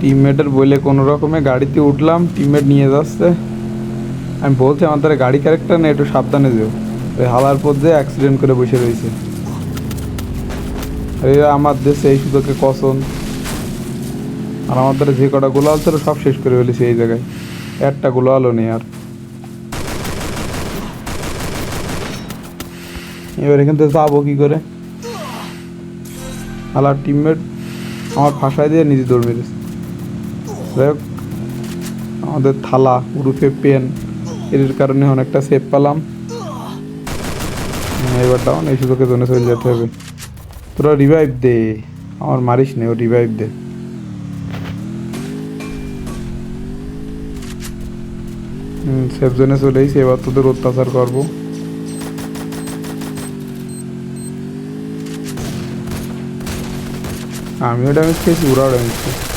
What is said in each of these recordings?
টিমমেটের বলে কোনো রকমে গাড়িতে উঠলাম, টিমমেট নিয়ে যাচ্ছে। আমি বলছি, আমার দ্বারা গাড়ি ক্যারেক্টার নেই, একটু সাবধানে যেও। ওই হালার পর যে অ্যাক্সিডেন্ট করে বসে রয়েছে। এরা আমার দেশে এই সুযোগে কসন আর আমার দ্বারা যে কটা গোলাল ছিল সব শেষ করে ফেলেছি এই জায়গায়। একটা গোলালও নেই আর। এবার এখান থেকে যাব কি করে? আলার টিমমেট আমার ফাঁসায় দিয়ে নিজে দৌড় মেরেছে। আমাদের থালা, উরুফে পেন, এর কারণে অনেকটা সেফ পেলাম। এবার ডাউন এই সুযোগে জন্য চলে যেতে হবে। তোরা রিভাইভ দে। আমার মারিস নে, ও রিভাইভ দে। সেফ জোনে চলে এসে এবার তোদের অত্যাচার করব। আমিও ড্যামেজ খেয়েছি, ওরাও ড্যামেজ খেয়েছি।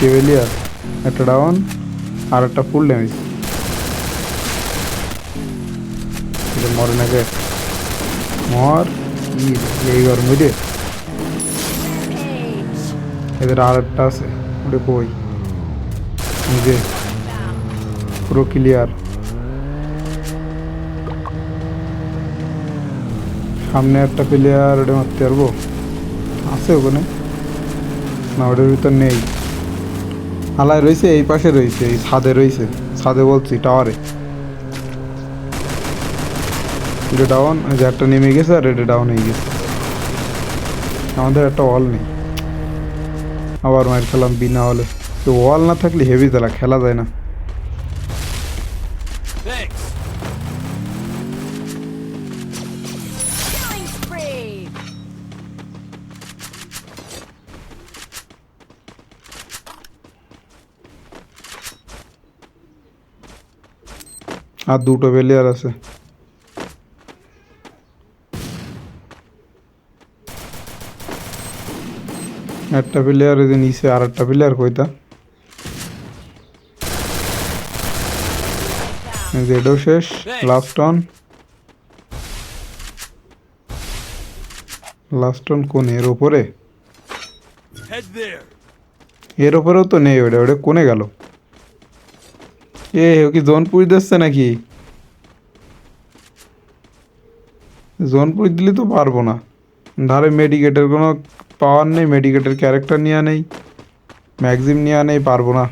টেবেলিয়ার একটা ডাউন আর একটা ফুল ড্যামেজ মরে নাকি? মর। এই গরম রে এদের আর একটা আছে, ওটা কই? নিজে পুরো ক্লিয়ার সামনে একটা প্লেয়ার ওটা মারতে পারব? আছে ওখানে? না, ওটার ভিতর নেই। হালায় রয়েছে, এই পাশে রয়েছে, এই ছাদে রয়েছে, ছাদে বলছি টাওয়ারে এটা ডাউন একটা নেমে গেছে আর রেডে ডাউন হয়ে গেছে। আমাদের একটা অল নেই। আবার মায়ের খেলাম বিনা হলে তো অল না থাকলে হেভি খেলা খেলা যায় না। আর দুটো প্লেয়ার আছে। একটা প্লেয়ার ওই নিচে আর একটা প্লেয়ার কইতা এটাও শেষ লাস্ট অন লাস্ট অন কোন এর ওপরে এর ওপরেও তো নেই ওটা ওটা কোনে গেল? এ, ও কি জোনপুর দিচ্ছে নাকি? জোনপুর দিলে তো পারব না। ধারে মেডিকেটের কোনো পাওয়ার নেই মেডিকেটের ক্যারেক্টার নেওয়া নেই ম্যাগজিম নেওয়া নেই, পারব না।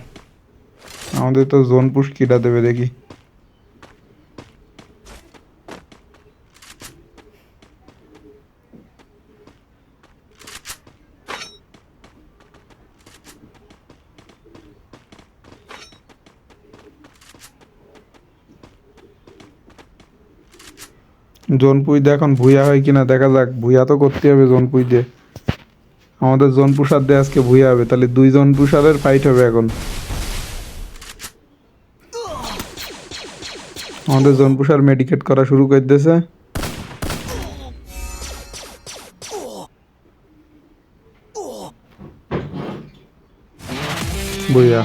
আমাদের তো জোন পুশ কিটা দেবে দেখি। জোনপুই দিয়ে এখন ভুইয়া হয় কিনা দেখা যাক, ভুইয়া তো করতে হবে জোনপুই দিয়ে আমাদের জোন পুষার দিয়ে আজকে ভুইয়া হবে, তাহলে দুই জন পুষারের ফাইট হবে এখন। আমাদের জোন পুষার মেডিকেট করা শুরু করে দিয়েছে। ভুইয়া।